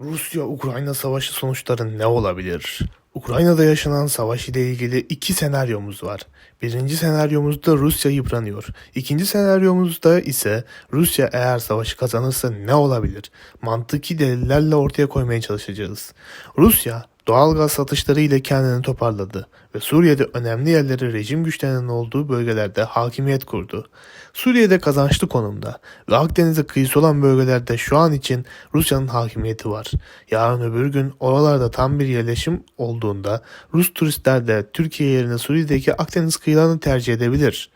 Rusya-Ukrayna savaşı sonuçları ne olabilir? Ukrayna'da yaşanan savaş ile ilgili iki senaryomuz var. Birinci senaryomuzda Rusya yıpranıyor. İkinci senaryomuzda ise Rusya eğer savaşı kazanırsa ne olabilir? Mantıki delillerle ortaya koymaya çalışacağız. Rusya doğalgaz satışları ile kendini toparladı ve Suriye'de önemli yerleri rejim güçlerinin olduğu bölgelerde hakimiyet kurdu. Suriye'de kazançlı konumda ve Akdeniz'e kıyısı olan bölgelerde şu an için Rusya'nın hakimiyeti var. Yarın öbür gün oralarda tam bir yerleşim olduğunda Rus turistler de Türkiye yerine Suriye'deki Akdeniz kıyılarını tercih edebilir.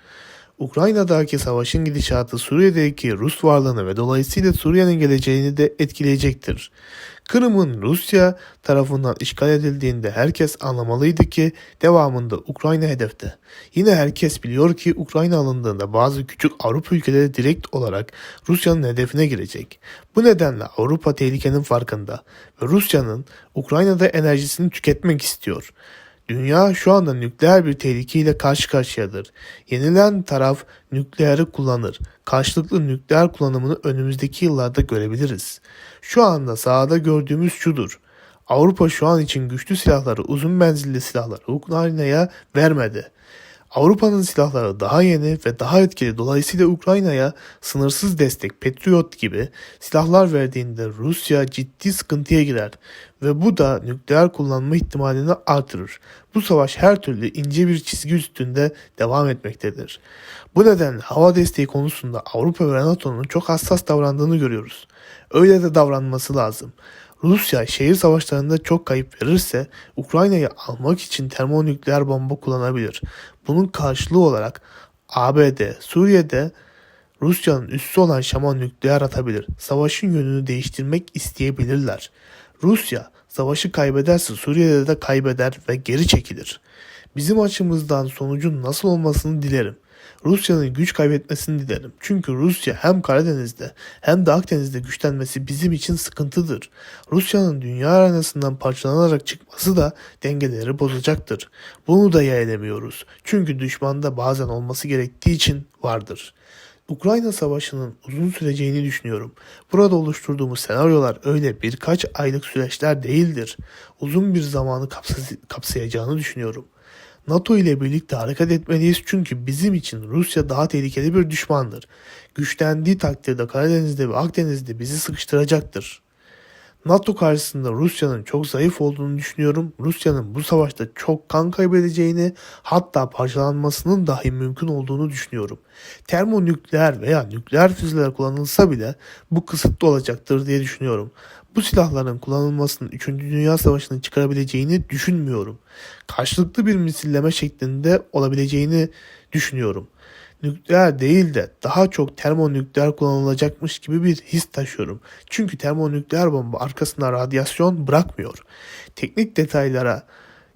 Ukrayna'daki savaşın gidişatı Suriye'deki Rus varlığını ve dolayısıyla Suriye'nin geleceğini de etkileyecektir. Kırım'ın Rusya tarafından işgal edildiğinde herkes anlamalıydı ki devamında Ukrayna hedefte. Yine herkes biliyor ki Ukrayna alındığında bazı küçük Avrupa ülkeleri direkt olarak Rusya'nın hedefine girecek. Bu nedenle Avrupa tehlikenin farkında ve Rusya'nın Ukrayna'da enerjisini tüketmek istiyor. Dünya şu anda nükleer bir tehlikeyle karşı karşıyadır. Yenilen taraf nükleeri kullanır. Karşılıklı nükleer kullanımını önümüzdeki yıllarda görebiliriz. Şu anda sahada gördüğümüz şudur. Avrupa şu an için güçlü silahları, uzun menzilli silahları Ukrayna'ya vermedi. Avrupa'nın silahları daha yeni ve daha etkili dolayısıyla Ukrayna'ya sınırsız destek Patriot gibi silahlar verdiğinde Rusya ciddi sıkıntıya girer ve bu da nükleer kullanma ihtimalini artırır. Bu savaş her türlü ince bir çizgi üstünde devam etmektedir. Bu nedenle hava desteği konusunda Avrupa ve NATO'nun çok hassas davrandığını görüyoruz. Öyle de davranması lazım. Rusya şehir savaşlarında çok kayıp verirse Ukrayna'yı almak için termonükleer bomba kullanabilir. Bunun karşılığı olarak ABD Suriye'de Rusya'nın üssü olan Şam'a nükleer atabilir. Savaşın yönünü değiştirmek isteyebilirler. Rusya savaşı kaybederse Suriye'de de kaybeder ve geri çekilir. Bizim açımızdan sonucun nasıl olmasını dilerim. Rusya'nın güç kaybetmesini dilerim. Çünkü Rusya hem Karadeniz'de hem de Akdeniz'de güçlenmesi bizim için sıkıntıdır. Rusya'nın dünya arenasından parçalanarak çıkması da dengeleri bozacaktır. Bunu da yeğlemiyoruz. Çünkü düşmanda bazen olması gerektiği için vardır. Ukrayna Savaşı'nın uzun süreceğini düşünüyorum. Burada oluşturduğumuz senaryolar öyle birkaç aylık süreçler değildir. Uzun bir zamanı kapsa- kapsayacağını düşünüyorum. NATO ile birlikte hareket etmeliyiz çünkü bizim için Rusya daha tehlikeli bir düşmandır. Güçlendiği takdirde Karadeniz'de ve Akdeniz'de bizi sıkıştıracaktır. NATO karşısında Rusya'nın çok zayıf olduğunu düşünüyorum. Rusya'nın bu savaşta çok kan kaybedeceğini hatta parçalanmasının dahi mümkün olduğunu düşünüyorum. Termonükleer veya nükleer füzeler kullanılsa bile bu kısıtlı olacaktır diye düşünüyorum. Bu silahların kullanılmasının 3. Dünya Savaşı'nı çıkarabileceğini düşünmüyorum. Karşılıklı bir misilleme şeklinde olabileceğini düşünüyorum nükleer değil de daha çok termonükleer kullanılacakmış gibi bir his taşıyorum. Çünkü termonükleer bomba arkasında radyasyon bırakmıyor. Teknik detaylara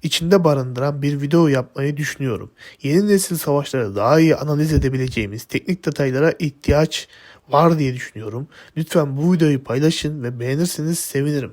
içinde barındıran bir video yapmayı düşünüyorum. Yeni nesil savaşları daha iyi analiz edebileceğimiz teknik detaylara ihtiyaç var diye düşünüyorum. Lütfen bu videoyu paylaşın ve beğenirseniz sevinirim.